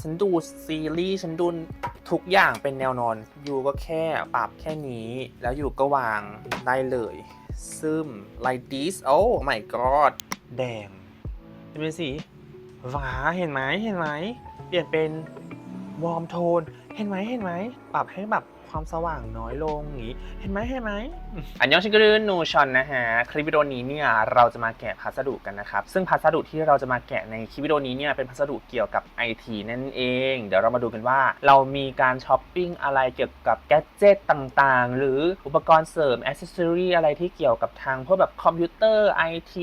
ฉันดูซีรีส์ฉันดูทุกอย่างเป็นแนวนอน อยู่ก็แค่ปรับแค่นี้ แล้วอยู่ก็วางได้เลย ซึม like this oh my god แดงเป็นสีฟ้าเห็นไหมเห็นไหม เปลี่ยนเป็นวอร์มโทน เห็นไหมเห็นไหม ปรับให้แบบ ความสว่างน้อยลงอย่างนี้เห็นไหมเห็นไหมอันยองชิกรุนนูชอนนะฮะคลิปวิดีโอนี้เนี่ยเราจะมาแกะพัสดุกันนะครับซึ่งพัสดุที่เราจะมาแกะในคลิปวิดีโอนี้เนี่ยเป็นพัสดุเกี่ยวกับ IT นั่นเอง เดี๋ยวเรามาดูกันว่า เรามีการช้อปปิ้งอะไรเกี่ยวกับแกดเจิตต่างๆ หรืออุปกรณ์เสริมอ c เซสซอรีอะไรที่เกี่ยวกับทางพวกแบบคอมพิวเตอร์ IT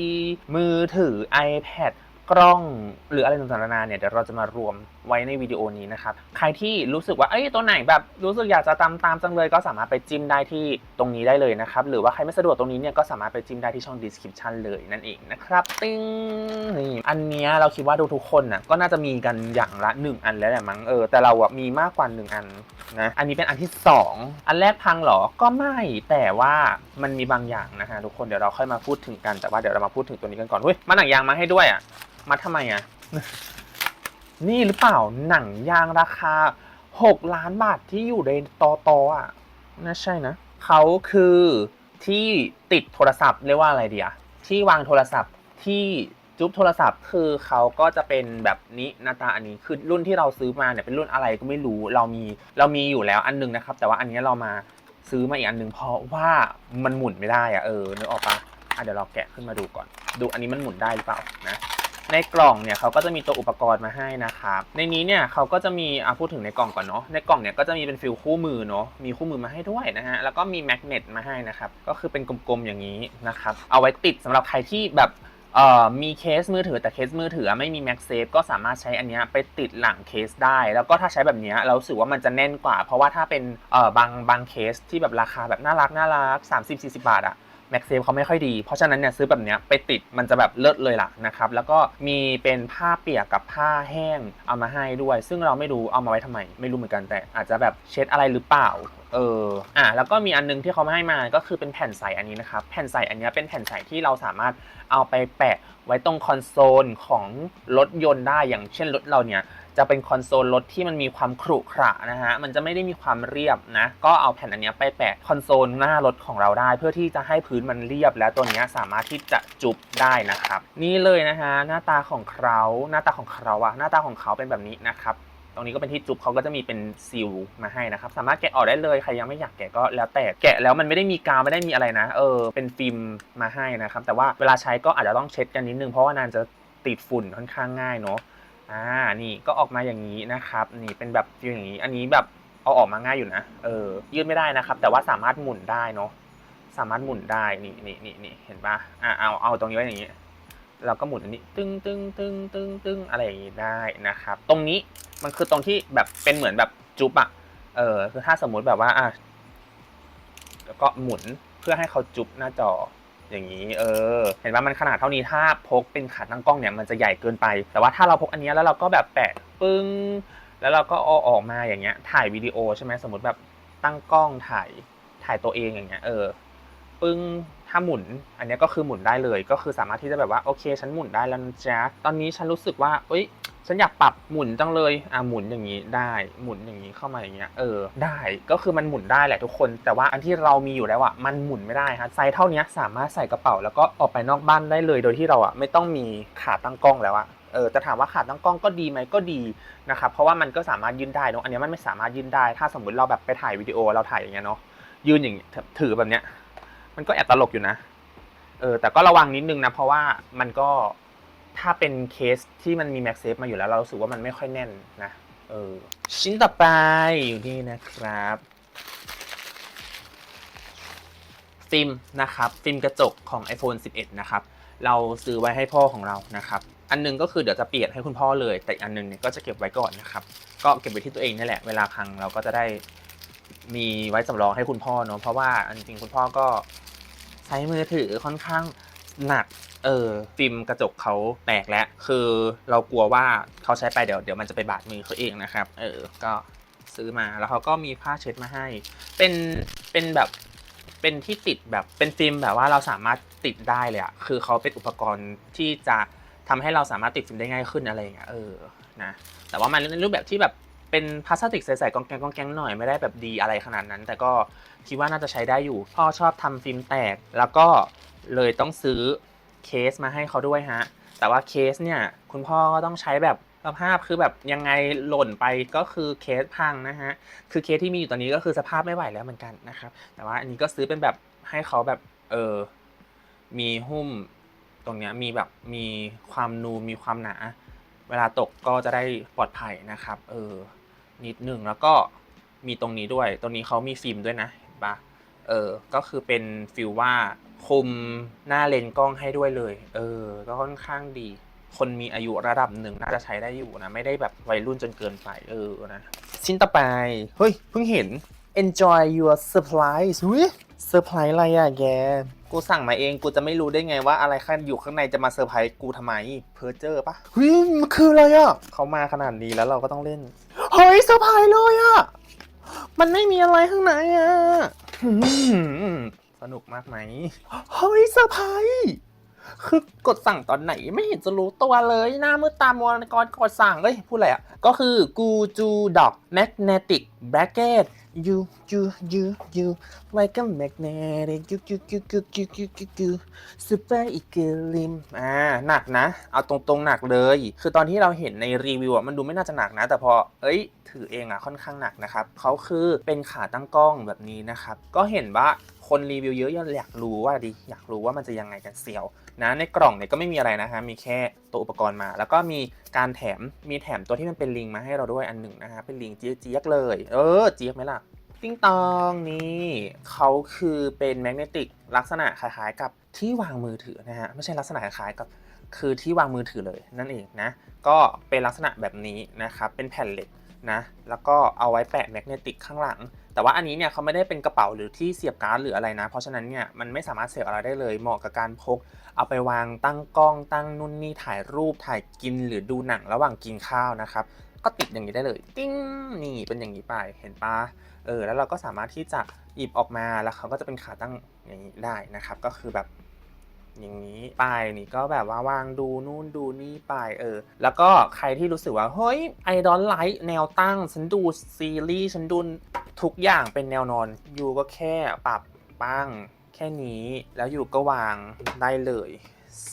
มือถือ iPad กล้องหรืออะไรต่างๆนานาเนี่ยเดี๋ยวเราจะมารวมไว้ในวิดีโอนี้นะครับ ใครที่รู้สึกว่าเอ้ยตัวไหนแบบรู้สึกอยากจะตามตามจังเลยก็สามารถไปจิ้มได้ที่ตรงนี้ได้เลยนะครับ หรือว่าใครไม่สะดวกตรงนี้เนี่ยก็สามารถไปจิ้มได้ที่ช่อง description เลยนั่นเองนะครับติ้งนี่อันเนี้ยเราคิดว่าดูทุกคนน่ะก็น่าจะมีกันอย่างละ 1 อันแล้วแหละมั้งเออแต่เราอะมีมากกว่า 1 อันนะอันนี้เป็นอันที่ 2 อันแรกพังเหรอก็ไม่แต่ว่ามันมีบางอย่างนะฮะทุกคนเดี๋ยวเราค่อยมาพูดถึงกันแต่ว่าเดี๋ยวเรามาพูดถึงตัวนี้กันก่อนเฮ้ยมาหนังยางมาให้ด้วยอะมาทำไมอะ นี่หรือเปล่าหนังยางราคา 6 ล้านบาทที่อยู่ในตอตออะน่าใช่นะเขาคือที่ติดโทรศัพท์เรียกว่าอะไรเดียที่วางโทรศัพท์ที่จุ๊บโทรศัพท์คือเขาก็จะเป็นแบบนี้หน้าตาอันนี้คือรุ่นที่เราซื้อมาเนี่ยเป็นรุ่นอะไรก็ไม่รู้เรามีเรามีอยู่แล้วอันหนึงนะครับ แต่ว่าอันนี้เรามาซื้อมาอีกอันหนึงเพราะว่ามันหมุนไม่ได้อะเออนึกออกปะอะเดี๋ยวเราแกะขึ้นมาดูก่อน ดูอันนี้มันหมุนได้หรือเปล่านะ ในกล่องเนี่ยเขาก็จะมีตัวอุปกรณ์มาให้นะครับในนี้เนี่ยเขาก็จะมีอะพูดถึงในกล่องก่อนเนาะในกล่องเนี่ยก็จะมีเป็นฟิลคู่มือเนาะมีคู่มือมาให้ด้วยนะฮะแล้วก็มีแมกเนตมาให้นะครับก็คือเป็นกลมๆอย่างนี้นะครับเอาไว้ติดสำหรับใครที่แบบเอ่อมีเคสมือถือแต่เคสมือถือไม่มีแม็กเซฟก็สามารถใช้อันนี้ไปติดหลังเคสได้ แล้วก็ถ้าใช้แบบนี้เรารู้สึกว่ามันจะแน่นกว่า เพราะว่าถ้าเป็นเอ่อบางบางเคสที่แบบราคาแบบน่ารักน่ารัก30-40 บาทอะ แม็กเซฟเขาไม่ค่อยดี เพราะฉะนั้นเนี่ยซื้อแบบเนี้ยไปติดมันจะแบบเลิศเลยล่ะนะครับ แล้วก็มีเป็นผ้าเปียกกับผ้าแห้งเอามาให้ด้วย ซึ่งเราไม่รู้เอามาไว้ทำไม ไม่รู้เหมือนกันแต่อาจจะแบบเช็ดอะไรหรือเปล่า เออ อะแล้วก็มีอันนึงที่เขามาให้มาก็คือเป็นแผ่นใสอันนี้นะครับ แผ่นใสอันนี้เป็นแผ่นใสที่เราสามารถเอาไปแปะไว้ตรงคอนโซลของรถยนต์ได้อย่างเช่นรถเราเนี่ยจะเป็นคอนโซลรถที่มันมีความขรุขระนะฮะ มันจะไม่ได้มีความเรียบนะ ก็เอาแผ่นอันนี้ไปแปะคอนโซลหน้ารถของเราได้ เพื่อที่จะให้พื้นมันเรียบ และตัวนี้สามารถที่จะจุบได้นะครับ นี่เลยนะฮะหน้าตาของเขาหน้าตาของเขาอะหน้าตาของเขาเป็นแบบนี้นะครับ ตรงนี้ก็เป็นที่จุบเขาก็จะมีเป็นซีลมาให้นะครับ สามารถแกะออกได้เลยใครยังไม่อยากแกะก็แล้วแต่แกะแล้วมันไม่ได้มีกาวไม่ได้มีอะไรนะ เออ เป็นฟิล์มมาให้นะครับ แต่ว่าเวลาใช้ก็อาจจะต้องเช็ดกันนิดนึงเพราะว่านานจะติดฝุ่นค่อนข้างง่ายเนาะอ่านี่ก็ออกมาอย่างนี้นะครับ นี่เป็นแบบฟิลอย่างนี้ อันนี้แบบเอาออกมาง่ายอยู่นะเออยืดไม่ได้นะครับ แต่ว่าสามารถหมุนได้เนาะสามารถหมุนได้นี่นี่นี่นี่เห็นปะอ่าเอาเอาตรงนี้ไว้อย่างนี้เราก็หมุนอันนี้ ตึ้งตึ้งตึ้งตึ้งตึ้งอะไรอย่างนี้ได้นะครับ ตรงนี้ มันคือตรงที่แบบเป็นเหมือนแบบจุ๊บอะเออคือถ้าสมมุติแบบว่าอะแล้วก็หมุนเพื่อให้เขาจุ๊บหน้าจออย่างนี้ เออ เห็นว่ามันขนาดเท่านี้ถ้าพกเป็นขาตั้งกล้องเนี่ยมันจะใหญ่เกินไป แต่ว่าถ้าเราพกอันนี้แล้วเราก็แบบแปะปึ้ง แล้วเราก็เอออกมาอย่างเงี้ย ถ่ายวิดีโอใช่ไหมสมมติแบบตั้งกล้องถ่ายถ่ายตัวเองอย่างเงี้ย เออ ปึ้ง ถ้าหมุน อันนี้ก็คือหมุนได้เลย ก็คือสามารถที่จะแบบว่าโอเค ฉันหมุนได้แล้วนะจ๊ะตอนนี้ฉันรู้สึกว่าเอ้ยฉันอยากปรับหมุนจังเลย อะหมุนอย่างนี้ได้ หมุนอย่างนี้เข้ามาอย่างเงี้ย เออ ได้ ก็คือมันหมุนได้แหละทุกคน แต่ว่าอันที่เรามีอยู่แล้วอะ มันหมุนไม่ได้ฮะไซส์เท่านี้สามารถใส่กระเป๋าแล้วก็ออกไปนอกบ้านได้เลย โดยที่เราอะไม่ต้องมีขาตั้งกล้องแล้วอะเออจะถามว่าขาตั้งกล้องก็ดีไหมก็ดีนะครับเพราะว่ามันก็สามารถยืนได้เนอะอันนี้มันไม่สามารถยืนได้ ถ้าสมมติเราแบบไปถ่ายวิดีโอเราถ่ายอย่างเงี้ยเนาะยืนอย่างถือแบบเนี้ย มันก็แอบตลกอยู่นะ เออ แต่ก็ระวังนิดนึงนะ เพราะว่ามันก็ถ้าเป็นเคสที่มันมีแม็กเซฟมาอยู่แล้ว เรารู้สึกว่ามันไม่ค่อยแน่นนะ เออ ชิ้นต่อไปอยู่นี่นะครับฟิล์มนะครับฟิล์มกระจกของ iPhone 11 นะครับ เราซื้อไว้ให้พ่อของเรานะครับ อันหนึงก็คือเดี๋ยวจะเปลี่ยนให้คุณพ่อเลย แต่อันหนึงเนี่ยก็จะเก็บไว้ก่อนนะครับ ก็เก็บไว้ที่ตัวเองนี่แหละ เวลาพังเราก็จะได้มีไว้สำรองให้คุณพ่อเนอะเพราะว่าอันจริงๆคุณพ่อก็ ช้มือถือค่อนข้างหนัก เออฟิล์มกระจกเขาแตกแล้ว คือเรากลัวว่าเขาใช้ไปเดี๋ยวเดี๋ยวมันจะไปบาดมือเขาเองนะครับ เออ ก็ซื้อมาแล้วเขาก็มีผ้าเช็ดมาให้ เป็นเป็นแบบเป็นที่ติดแบบเป็นฟิล์มแบบว่าเราสามารถติดได้เลยอะคือเขาเป็นอุปกรณ์ที่จะทำให้เราสามารถติดฟิล์มได้ง่ายขึ้นอะไรอย่างเงี้ยเออนะแต่ว่ามันในรูปแบบที่แบบ เป็นพลาสติกใสๆกองแกงกองแกงหน่อยไม่ได้แบบดีอะไรขนาดนั้น แต่ก็คิดว่าน่าจะใช้ได้อยู่ พ่อชอบทำฟิล์มแตก แล้วก็เลยต้องซื้อเคสมาให้เขาด้วยฮะ แต่ว่าเคสเนี่ยคุณพ่อก็ต้องใช้แบบสภาพคือแบบยังไงหล่นไปก็คือเคสพังนะฮะ คือเคสที่มีอยู่ตอนนี้ก็คือสภาพไม่ไหวแล้วเหมือนกันนะครับ แต่ว่าอันนี้ก็ซื้อเป็นแบบให้เขาแบบเออมีหุ้มตรงเนี้ยมีแบบมีความนูมีความหนา เวลาตกก็จะได้ปลอดภัยนะครับ เออ นิดหนึ่งแล้วก็มีตรงนี้ด้วย ตรงนี้เขามีฟิล์มด้วยนะเห็นปะเออ ก็คือเป็นฟิลว่าคุมหน้าเลนส์กล้องให้ด้วยเลย เออ ก็ค่อนข้างดี คนมีอายุระดับหนึ่งน่าจะใช้ได้อยู่นะ ไม่ได้แบบวัยรุ่นจนเกินไป เออ นะ ชิ้นต่อไป เฮ้ย เพิ่งเห็น enjoy your surprise หุ้ยเซอร์ไพรส์อะไรอะแก กูสั่งมาเอง กูจะไม่รู้ได้ไงว่าอะไรข้างอยู่ข้างในจะมาเซอร์ไพรส์กูทำไม เพอเจอร์ปะเฮ้ยมันคืออะไรอะเขามาขนาดนี้แล้วเราก็ต้องเล่น เฮ้ยเซอร์ไพรส์เลยอะมันไม่มีอะไรข้างในอะหืมสนุกมากไหม เฮ้ยเซอร์ไพรส์ คือกดสั่งตอนไหนไม่เห็นจะรู้ตัวเลยหน้ามืดตามัวก่อนกดสั่งเอ้ยพูดอะไรอะ ก็คือกูจูดอกแมกเนติกแบรกเกตยูยูยูยู like a magnetic ยูยูยูยูยูยูยูยูซูเปอร์อีเกลิมอ่าหนักนะ เอาตรงๆหนักเลย คือตอนที่เราเห็นในรีวิวอะมันดูไม่น่าจะหนักนะ แต่พอเอ้ยถือเองอะค่อนข้างหนักนะครับเขาคือเป็นขาตั้งกล้องแบบนี้นะครับ ก็เห็นว่า คนรีวิวเยอะอยากรู้ว่าดิอยากรู้ว่ามันจะยังไงกันเซียวนะในกล่องเนี่ยก็ไม่มีอะไรนะฮะมีแค่ตัวอุปกรณ์มา แล้วก็มีการแถมมีแถมตัวที่มันเป็นลิงมาให้เราด้วยอันหนึ่งนะฮะเป็นลิงเจี๊ยกเลยเออเจี๊ยกไหมล่ะติ้งตองนี่เขาคือเป็นแมกเนติกลักษณะคล้ายๆกับที่วางมือถือนะฮะไม่ใช่ลักษณะคล้ายๆกับคือที่วางมือถือเลยนั่นเองนะ ก็เป็นลักษณะแบบนี้นะครับเป็นแผ่นเหล็กนะ แล้วก็เอาไว้แปะแมกเนติกข้างหลัง แต่ว่าอันนี้เนี่ยเขาไม่ได้เป็นกระเป๋าหรือที่เสียบการ์ดหรืออะไรนะ เพราะฉะนั้นเนี่ยมันไม่สามารถเสียบอะไรได้เลยเหมาะกับการพก เอาไปวางตั้งกล้องตั้งนู่นนี่ถ่ายรูปถ่ายกินหรือดูหนังระหว่างกินข้าวนะครับก็ติดอย่างนี้ได้เลย ติ้งนี่เป็นอย่างนี้ไปเห็นปะเออแล้วเราก็สามารถที่จะหยิบออกมาแล้วเขาก็จะเป็นขาตั้งอย่างนี้ได้นะครับ ก็คือแบบ อย่างนี้ไปนี่ก็แบบว่าวางดูนู่นดูนี่ไปเออ แล้วก็ใครที่รู้สึกว่า เฮ้ยไอดอลไลท์แนวตั้ง ฉันดูซีรีส์ฉันดูทุกอย่างเป็นแนวนอนอยู่ก็แค่ปรับปั้งแค่นี้แล้วอยู่ก็วางได้เลย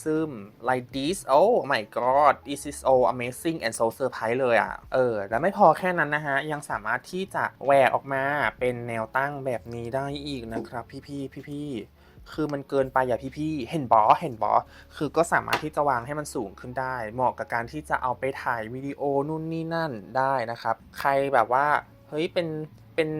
ซึม like this oh my god this is so amazing and so surprise เลยอะ เออ แล้วไม่พอแค่นั้นนะฮะ ยังสามารถที่จะแหวกออกมาเป็นแนวตั้งแบบนี้ได้อีกนะครับ พี่ๆพี่ๆ คือมันเกินไปอย่าพี่ๆ เห็นบอเห็นบอคือก็สามารถที่จะวางให้มันสูงขึ้นได้ เหมาะกับการที่จะเอาไปถ่ายวิดีโอนู่นนี่นั่นได้นะครับ ใครแบบว่า เฮ้ย เป็นเป็น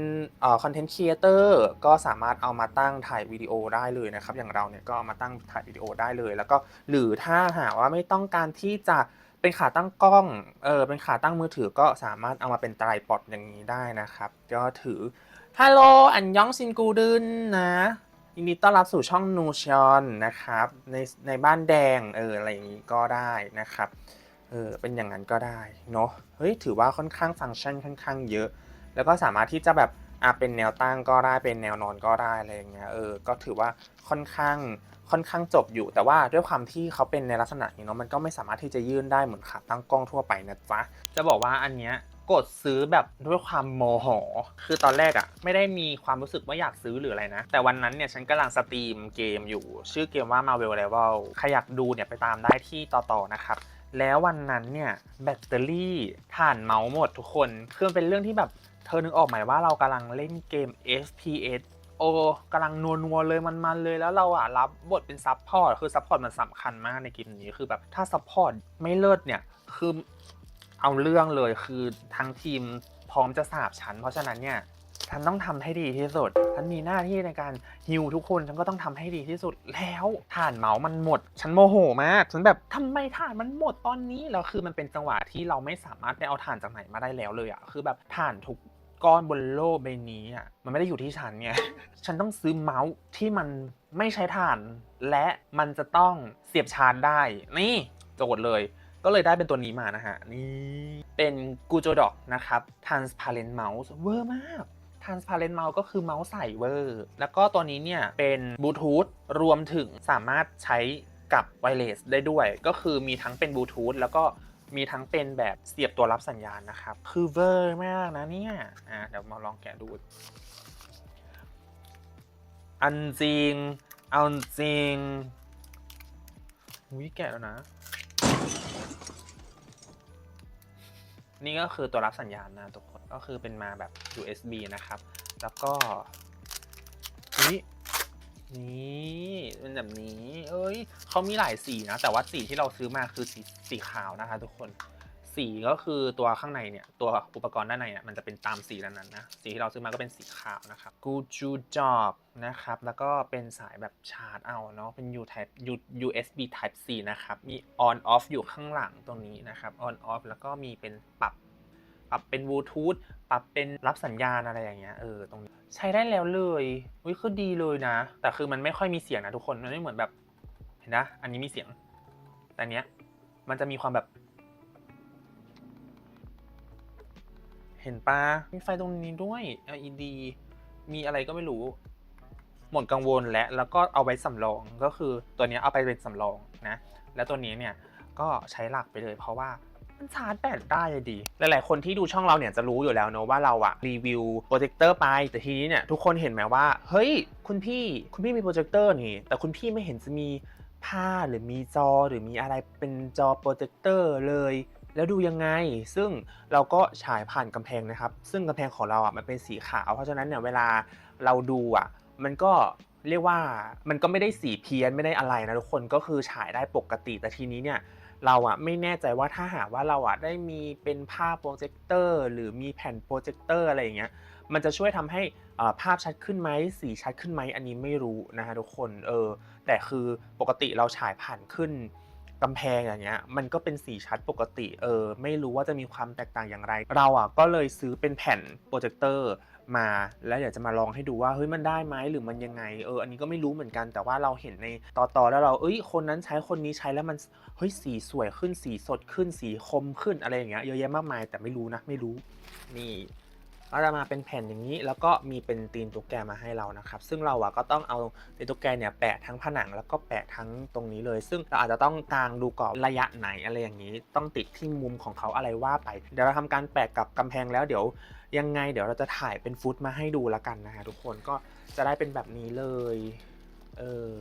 เอ่อคอนเทนต์ครีเอเตอร์ก็สามารถเอามาตั้งถ่ายวิดีโอได้เลยนะครับ อย่างเราเนี่ยก็เอามาตั้งถ่ายวิดีโอได้เลย แล้วก็หรือถ้าหากว่าไม่ต้องการที่จะเป็นขาตั้งกล้อง เออ เป็นขาตั้งมือถือก็สามารถเอามาเป็นไตรปอดอย่างนี้ได้นะครับ ก็ถือ ฮัลโหล อันยองซินกูดึนนะ ยินดีต้อนรับสู่ช่องนูชอนนะครับ ในในบ้านแดงเอออะไรอย่างนี้ก็ได้นะครับเออเป็นอย่างนั้นก็ได้เนาะเฮ้ยถือว่าค่อนข้างฟังก์ชันค่อนข้างเยอะ แล้วก็สามารถที่จะแบบอะเป็นแนวตั้งก็ได้เป็นแนวนอนก็ได้อะไรอย่างเงี้ยเออก็ถือว่าค่อนข้างค่อนข้างจบอยู่ แต่ว่าด้วยความที่เขาเป็นในลักษณะนี้เนาะมันก็ไม่สามารถที่จะยื่นได้เหมือนขาตั้งกล้องทั่วไปนะจ๊ะจะบอกว่าอันเนี้ย กดซื้อแบบด้วยความโมโห คือตอนแรกอะไม่ได้มีความรู้สึกว่าอยากซื้อหรืออะไรนะ แต่วันนั้นเนี่ยฉันกำลังสตรีมเกมอยู่ ชื่อเกมว่า Marvel Rival ใครอยากดูเนี่ยไปตามได้ที่ต่อๆนะครับแล้ววันนั้นเนี่ยแบตเตอรี่ถ่านเมาส์หมดทุกคนคือเป็นเรื่องที่แบบเธอนึกออกไหมว่าเรากำลังเล่นเกม FPS โอ้กำลังนัวๆเลยมันๆเลยแล้วเราอะรับบทเป็นซับพอร์ตคือซับพอร์ตมันสำคัญมากในเกมนี้คือแบบถ้าซับพอร์ตไม่เลิศเนี่ยคือ เอาเรื่องเลยคือทั้งทีมพร้อมจะสาบฉัน เพราะฉะนั้นเนี่ยฉันต้องทำให้ดีที่สุดฉันมีหน้าที่ในการฮิวทุกคนฉันก็ต้องทำให้ดีที่สุดแล้วถ่านเมาส์มันหมด ฉันโมโหมากฉันแบบทำไมถ่านมันหมดตอนนี้แล้วคือมันเป็นจังหวะที่เราไม่สามารถไปเอาถ่านจากไหนมาได้แล้วเลยอะคือแบบถ่านทุกก้อนบนโลกใบนี้อะมันไม่ได้อยู่ที่ฉันไงฉันต้องซื้อเมาส์ที่มันไม่ใช้ถ่าน และมันจะต้องเสียบชาร์จได้ นี่โจทย์เลย ก็เลยได้เป็นตัวนี้มานะฮะ นี่เป็นกูโจดอกนะครับ transparent mouse เวอร์มาก transparent mouse ก็คือเมาส์ใสเวอร์ แล้วก็ตัวนี้เนี่ยเป็นบลูทูธรวมถึงสามารถใช้กับไวเลสได้ด้วย ก็คือมีทั้งเป็นบลูทูธแล้วก็มีทั้งเป็นแบบเสียบตัวรับสัญญาณนะครับ คือเวอร์มากนะเนี่ย อะเดี๋ยวมาลองแกะดู อันจริง เอาจริงวิแกะแล้วนะ นี่ก็คือตัวรับสัญญาณนะทุกคนก็คือเป็นมาแบบ USB นะครับ แล้วก็นี่นี่เป็นแบบนี้ เอ้ยเขามีหลายสีนะ แต่ว่าสีที่เราซื้อมาคือสีสีขาวนะคะ ทุกคน สีก็คือตัวข้างในเนี่ย ตัวอุปกรณ์ด้านในเนี่ยมันจะเป็นตามสีนั้นๆนะ สีที่เราซื้อมาก็เป็นสีขาวนะครับกูจูจอบนะครับ แล้วก็เป็นสายแบบชาร์จเอาเนาะเป็น U type U USB type C นะครับ มี on off อยู่ข้างหลังตรงนี้นะครับ on off แล้วก็มีเป็นปรับปรับเป็นบลูทูธปรับเป็นรับสัญญาณอะไรอย่างเงี้ยเออตรงนี้ใช้ได้แล้วเลยอุ้ยคือดีเลยนะ แต่คือมันไม่ค่อยมีเสียงนะทุกคนมันไม่เหมือนแบบเห็นนะอันนี้มีเสียง แต่อันเนี้ยมันจะมีความแบบ ห็นปะมีไฟตรงนี้ด้วย LED มีอะไรก็ไม่รู้ หมดกังวลและแล้วก็เอาไว้สำรองก็คือตัวนี้เอาไปเป็นสำรองนะ แล้วตัวนี้เนี่ยก็ใช้หลักไปเลยเพราะว่ามันชาร์จแบตได้ดี หลาย ๆ คนที่ดูช่องเราเนี่ยจะรู้อยู่แล้วเนอะว่าเราอะรีวิวโปรเจคเตอร์ไป แต่ทีนี้เนี่ยทุกคนเห็นไหมว่า เฮ้ย คุณพี่คุณพี่มีโปรเจคเตอร์นี่ แต่คุณพี่ไม่เห็นจะมีผ้าหรือมีจอหรือมีอะไรเป็นจอโปรเจคเตอร์เลย แล้วดูยังไง ซึ่งเราก็ฉายผ่านกำแพงนะครับ ซึ่งกำแพงของเราอะมันเป็นสีขาว เพราะฉะนั้นเนี่ยเวลาเราดูอะมันก็เรียกว่ามันก็ไม่ได้สีเพี้ยนไม่ได้อะไรนะทุกคนก็คือฉายได้ปกติแต่ทีนี้เนี่ยเราอะไม่แน่ใจว่าถ้าหากว่าเราอะได้มีเป็นภาพโปรเจคเตอร์หรือมีแผ่นโปรเจคเตอร์อะไรอย่างเงี้ยมันจะช่วยทำให้ภาพชัดขึ้นไหมสีชัดขึ้นไหมอันนี้ไม่รู้นะฮะทุกคนเออแต่คือปกติเราฉายผ่านขึ้น กำแพงอย่างเงี้ยมันก็เป็นสีชัดปกติเออไม่รู้ว่าจะมีความแตกต่างอย่างไร เราอะก็เลยซื้อเป็นแผ่นโปรเจคเตอร์มาแล้วเดี๋ยวจะมาลองให้ดูว่าเฮ้ยมันได้ไหมหรือมันยังไงเอออันนี้ก็ไม่รู้เหมือนกันแต่ว่าเราเห็นในต่อต่อๆแล้วเราเอ้ยคนนั้นใช้คนนี้ใช้แล้วมันเฮ้ยสีสวยขึ้นสีสดขึ้นสีคมขึ้นอะไรอย่างเงี้ยเยอะแยะมากมายแต่ไม่รู้นะไม่รู้นี่ ก็จะมาเป็นแผ่นอย่างนี้ แล้วก็มีเป็นตีนตุ๊กแกมาให้เรานะครับ ซึ่งเราอะก็ต้องเอาตีนตุ๊กแกเนี่ยแปะทั้งผนังแล้วก็แปะทั้งตรงนี้เลย ซึ่งเราอาจจะต้องกางดูก่อนระยะไหนอะไรอย่างนี้ ต้องติดที่มุมของเขาอะไรว่าไป เดี๋ยวเราทำการแปะกับกำแพงแล้วเดี๋ยวยังไง เดี๋ยวเราจะถ่ายเป็นฟุตมาให้ดูละกันนะฮะทุกคนก็จะได้เป็นแบบนี้เลยเออ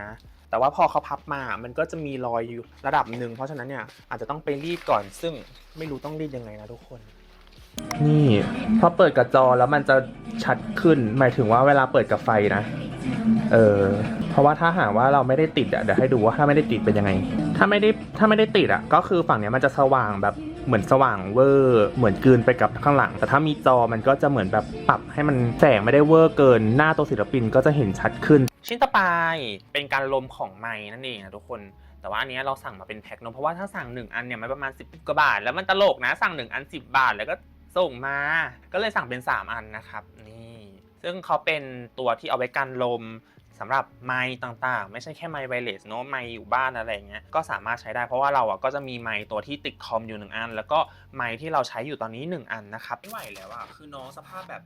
นะแต่ว่าพอเขาพับมา มันก็จะมีรอยอยู่ระดับหนึ่ง เพราะฉะนั้นเนี่ยอาจจะต้องไปรีดก่อน ซึ่งไม่รู้ต้องรีดยังไงนะทุกคน นี่พอเปิดกับจอแล้วมันจะชัดขึ้น หมายถึงว่าเวลาเปิดกับไฟนะ เออ เพราะว่าถ้าหากว่าเราไม่ได้ติดอะเดี๋ยวให้ดูว่าถ้าไม่ได้ติดเป็นยังไง ถ้าไม่ได้ถ้าไม่ได้ติดอะก็คือฝั่งเนี้ยมันจะสว่างแบบเหมือนสว่างเวอร์ เหมือนกืนไปกับข้างหลัง แต่ถ้ามีจอมันก็จะเหมือนแบบปรับให้มันแสงไม่ได้เวอร์เกิน หน้าตัวศิลปินก็จะเห็นชัดขึ้น ชิ้นต่อไปเป็นการลมของไม้นั่นเองนะทุกคนแต่ว่าอันเนี้ยเราสั่งมาเป็นแพ็คเนอะเพราะว่าถ้าสั่ง 1 อันเนี่ยมันประมาณ 10กว่าบาท แล้วมันตลกนะสั่ง 1 อัน 10 บาท แล้วก็ ส่งมาก็เลยสั่งเป็น 3 อันนะครับนี่ซึ่งเขาเป็นตัวที่เอาไว้กันลมสำหรับไมค์ต่างๆ ไม่ใช่แค่ไมค์ไวเลสเนอะไมค์อยู่บ้านอะไรเงี้ยก็สามารถใช้ได้เพราะว่าเราอะก็จะมีไมค์ตัวที่ติดคอมอยู่หนึ่งอัน แล้วก็ไมค์ที่เราใช้อยู่ตอนนี้หนึ่งอันนะครับไม่ไหวแล้วอะคือน้องสภาพแบบ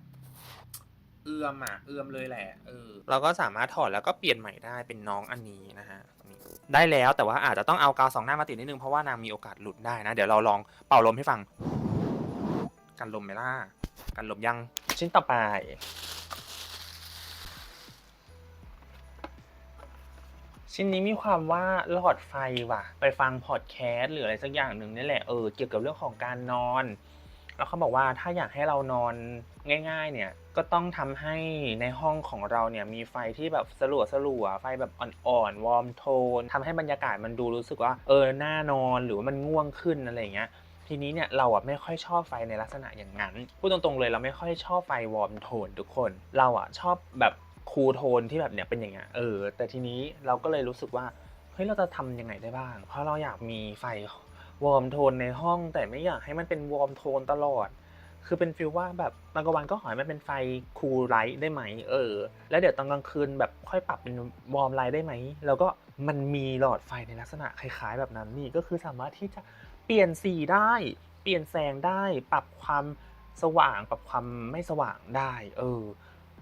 เอื้อมอะเอื้อมเลยแหละเออเราก็สามารถถอดแล้วก็เปลี่ยนใหม่ได้เป็นน้องอันนี้นะฮะได้แล้วแต่ว่าอาจจะต้องเอากาวสองหน้ามาติดนิดนึงเพราะว่านางมีโอกาสหลุดได้นะ เดี๋ยวเราลองเป่าลมให้ฟัง กันลมไหมล่ะ กันลมยัง ชิ้นต่อไป ชิ้นนี้มีความว่าหลอดไฟว่ะ ไปฟังพอดแคสต์หรืออะไรสักอย่างหนึ่งนี่แหละ เออ เกี่ยวกับเรื่องของการนอน แล้วเขาบอกว่าถ้าอยากให้เรานอนง่าย ๆ เนี่ย ก็ต้องทำให้ในห้องของเราเนี่ยมีไฟที่แบบสลัวสลัวๆไฟแบบอ่อนๆ วอร์มโทนทำให้บรรยากาศมันดูรู้สึกว่า เออ น่านอนหรือว่ามันง่วงขึ้นอะไรอย่างเงี้ย ทีนี้เนี่ยเราอะไม่ค่อยชอบไฟในลักษณะอย่างนั้น พูดตรงๆเลยเราไม่ค่อยชอบไฟวอร์มโทนทุกคน เราอะชอบแบบคูลโทนที่แบบเนี่ยเป็นอย่างเงี้ยเออ แต่ทีนี้เราก็เลยรู้สึกว่าเฮ้ยเราจะทำยังไงได้บ้าง เพราะเราอยากมีไฟวอร์มโทนในห้องแต่ไม่อยากให้มันเป็นวอร์มโทนตลอด คือเป็นฟิลว่าแบบตอนกลางวันก็ขอให้มันเป็นไฟคูลไลท์ได้ไหม เออ แล้วเดี๋ยวตอนกลางคืนแบบค่อยปรับเป็นวอร์มไลท์ได้ไหม แล้วก็มันมีหลอดไฟในลักษณะคล้ายๆ แบบนั้นนี่ก็คือสามารถที่จะ เปลี่ยนสีได้ เปลี่ยนแสงได้ ปรับความสว่าง ปรับความไม่สว่างได้ เออ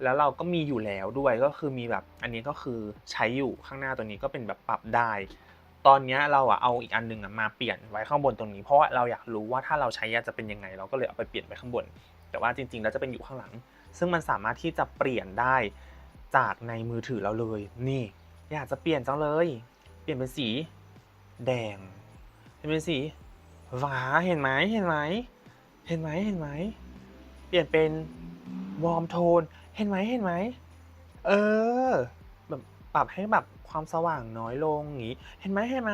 แล้วเราก็มีอยู่แล้วด้วยก็คือมีแบบ อันนี้ก็คือใช้อยู่ข้างหน้าตัวนี้ก็เป็นแบบปรับได้ ตอนนี้เราอะเอาอีกอันหนึงอะมาเปลี่ยนไว้ข้างบนตรงนี้ เพราะเราอยากรู้ว่าถ้าเราใช้อะจะเป็นยังไง เราก็เลยเอาไปเปลี่ยนไว้ข้างบน แต่ว่าจริงๆแล้วจะเป็นอยู่ข้างหลัง ซึ่งมันสามารถที่จะเปลี่ยนได้จากในมือถือเราเลย นี่ อยากจะเปลี่ยนจังเลย เปลี่ยนเป็นสี แดง เปลี่ยนเป็นสีฟ้าเห็นไหมเห็นไหมเห็นไหมเห็นไหม เปลี่ยนเป็นวอร์มโทน เห็นไหมเห็นไหม เออ แบบปรับให้แบบความสว่างน้อยลงอย่างนี้ เห็นไหมเห็นไหม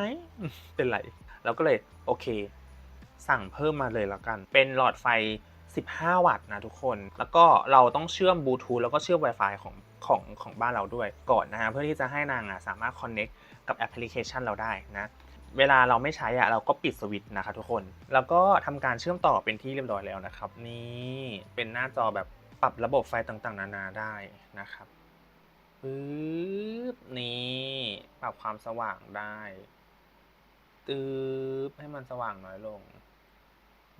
เป็นไร เราก็เลยโอเค สั่งเพิ่มมาเลยแล้วกัน เป็นหลอดไฟ 15 วัตต์นะทุกคน แล้วก็เราต้องเชื่อมบลูทูธแล้วก็เชื่อม Wi-Fi ของของของบ้านเราด้วยก่อนนะฮะ เพื่อที่จะให้นางอะสามารถ connect กับแอปพลิเคชันเราได้นะ เวลาเราไม่ใช้อะเราก็ปิดสวิตช์นะคะทุกคน แล้วก็ทำการเชื่อมต่อเป็นที่เรียบร้อยแล้วนะครับ นี่เป็นหน้าจอแบบปรับระบบไฟต่างๆ นานาได้นะครับปึ๊บนี่ปรับความสว่างได้ตืบให้มันสว่างน้อยลง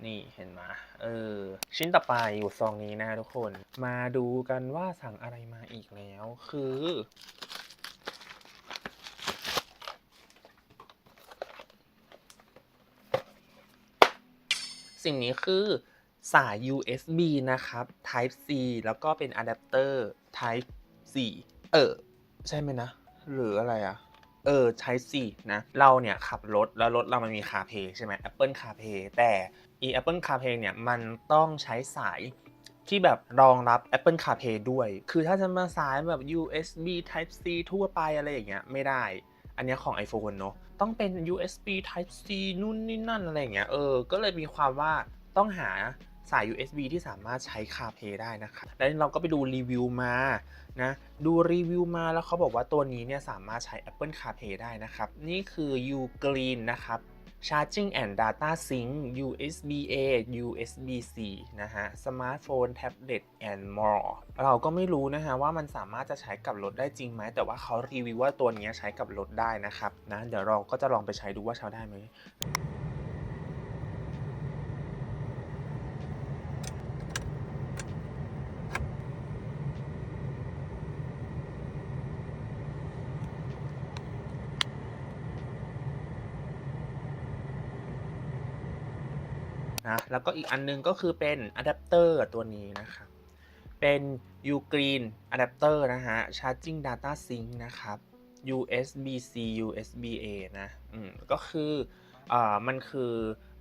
นี่เห็นไหมเออ ชิ้นต่อไปอยู่ซองนี้นะทุกคน มาดูกันว่าสั่งอะไรมาอีกแล้ว คือ สิ่งนี้คือสาย USB นะครับ Type C แล้วก็เป็นอะแดปเตอร์ Type C เออ ใช่ไหมนะ หรืออะไรอะเออ Type C นะ เราเนี่ยขับรถ แล้วรถเรามันมี CarPlay ใช่ไหม Apple CarPlay แต่อี Apple CarPlay เนี่ย มันต้องใช้สายที่แบบรองรับ Apple CarPlay ด้วย คือถ้าจะมาสายแบบ USB Type C ทั่วไปอะไรอย่างเงี้ยไม่ได้ อันนี้ของ iPhone เนอะ ต้องเป็น USB Type C นู่นนี่นั่นอะไรเงี้ยเออ ก็เลยมีความว่าต้องหาสาย USB ที่สามารถใช้คาเพได้นะครับแล้วเราก็ไปดูรีวิวมานะ ดูรีวิวมาแล้วเขาบอกว่าตัวนี้เนี่ยสามารถใช้ Apple CarPlay ได้นะครับ นี่คือ Ugreen นะครับ Charging and Data Sync USB A USB C นะฮะ Smartphone Tablet and more เราก็ไม่รู้นะฮะว่ามันสามารถจะใช้กับรถได้จริงไหม แต่ว่าเขารีวิวว่าตัวนี้ใช้กับรถได้นะครับนะ เดี๋ยวเราก็จะลองไปใช้ดูว่าใช้ได้ไหม นะแล้วก็อีกอันนึงก็คือเป็นอะแดปเตอร์ตัวนี้นะครับ เป็น Ugreen Adapter นะฮะ Charging Data Sync นะครับ USB C USB A นะอืมก็คืออ่ามันคือ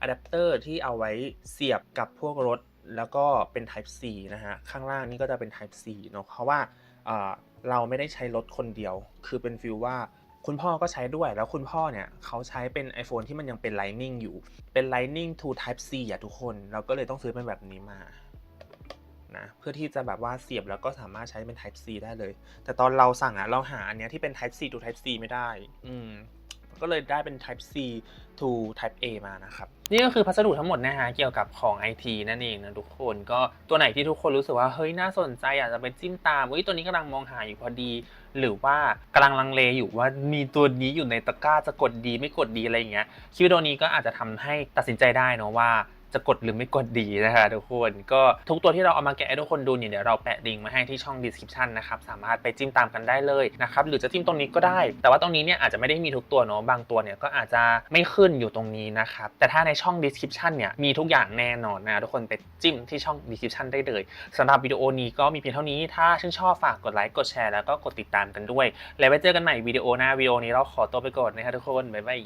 อะแดปเตอร์ที่เอาไว้เสียบกับพวกรถ แล้วก็เป็น Type C นะฮะ ข้างล่างนี่ก็จะเป็น Type C เนอะเพราะว่าอ่าเราไม่ได้ใช้รถคนเดียว คือเป็นฟิลว่า คุณพ่อก็ใช้ด้วยแล้วคุณพ่อเนี่ยเขาใช้เป็น iPhone ที่มันยังเป็น Lightning อยู่เป็น Lightning to Type C อะทุกคนเราก็เลยต้องซื้อเป็นแบบนี้มานะเพื่อที่จะแบบว่าเสียบแล้วก็สามารถใช้เป็น Type C ได้เลย แต่ตอนเราสั่งอะเราหาอันเนี้ยที่เป็น Type C to Type C ไม่ได้ อืมก็เลยได้เป็น Type C to Type A มานะครับ นี่ก็คือพัสดุทั้งหมดนะฮะเกี่ยวกับของ IT นั่นเองนะทุกคนก็ตัวไหนที่ทุกคนรู้สึกว่าเฮ้ยน่าสนใจอยากจะไปจิ้มตามเฮ้ยตัวนี้กำลังมองหาอยู่พอดี หรือว่ากำลังลังเลอยู่ว่ามีตัวนี้อยู่ในตะกร้าจะกดดีไม่กดดีอะไรอย่างเงี้ยคลิปวิดีโอนี้ก็อาจจะทำให้ตัดสินใจได้เนาะว่า จะกดหรือไม่กดดีนะคะทุกคนก็ทุกตัวที่เราเอามาแกะให้ทุกคนดูเนี่ยเดี๋ยวเราแปะลิงก์มาให้ที่ช่อง description นะครับสามารถไปจิ้มตามกันได้เลยนะครับหรือจะจิ้มตรงนี้ก็ได้ แต่ว่าตรงนี้เนี่ยอาจจะไม่ได้มีทุกตัวเนอะบางตัวเนี่ยก็อาจจะไม่ขึ้นอยู่ตรงนี้นะครับแต่ถ้าในช่อง description เนี่ยมีทุกอย่างแน่นอนนะทุกคนไปจิ้มที่ช่อง description ได้เลยสำหรับวิดีโอนี้ก็มีเพียงเท่านี้ถ้าชื่นชอบฝากกดไลค์กดแชร์แล้วก็กดติดตามกันด้วย แล้วไว้เจอกันใหม่วิดีโอหน้าวิดีโอนี้เราขอตัวไปก่อนนะครับทุกคนบ๊ายบาย